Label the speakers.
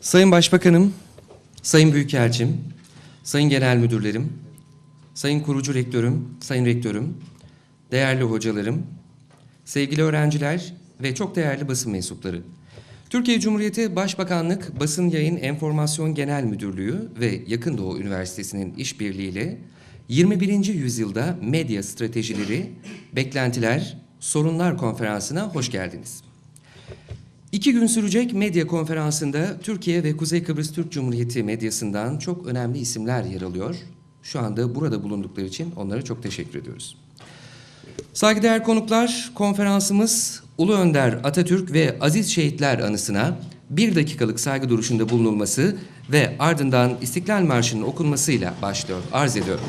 Speaker 1: Sayın Başbakanım, Sayın Büyükelçim, Sayın Genel Müdürlerim, Sayın Kurucu Rektörüm, Sayın Rektörüm, değerli hocalarım, sevgili öğrenciler ve çok değerli basın mensupları. Türkiye Cumhuriyeti Başbakanlık Basın Yayın Enformasyon Genel Müdürlüğü ve Yakın Doğu Üniversitesi'nin işbirliğiyle 21. yüzyılda medya stratejileri, beklentiler, sorunlar konferansına hoş geldiniz. İki gün sürecek medya konferansında Türkiye ve Kuzey Kıbrıs Türk Cumhuriyeti medyasından çok önemli isimler yer alıyor. Şu anda burada bulundukları için onlara çok teşekkür ediyoruz. Saygıdeğer konuklar, konferansımız Ulu Önder Atatürk ve Aziz Şehitler anısına bir dakikalık saygı duruşunda bulunulması ve ardından İstiklal Marşı'nın okunmasıyla başlıyor. Arz ediyorum.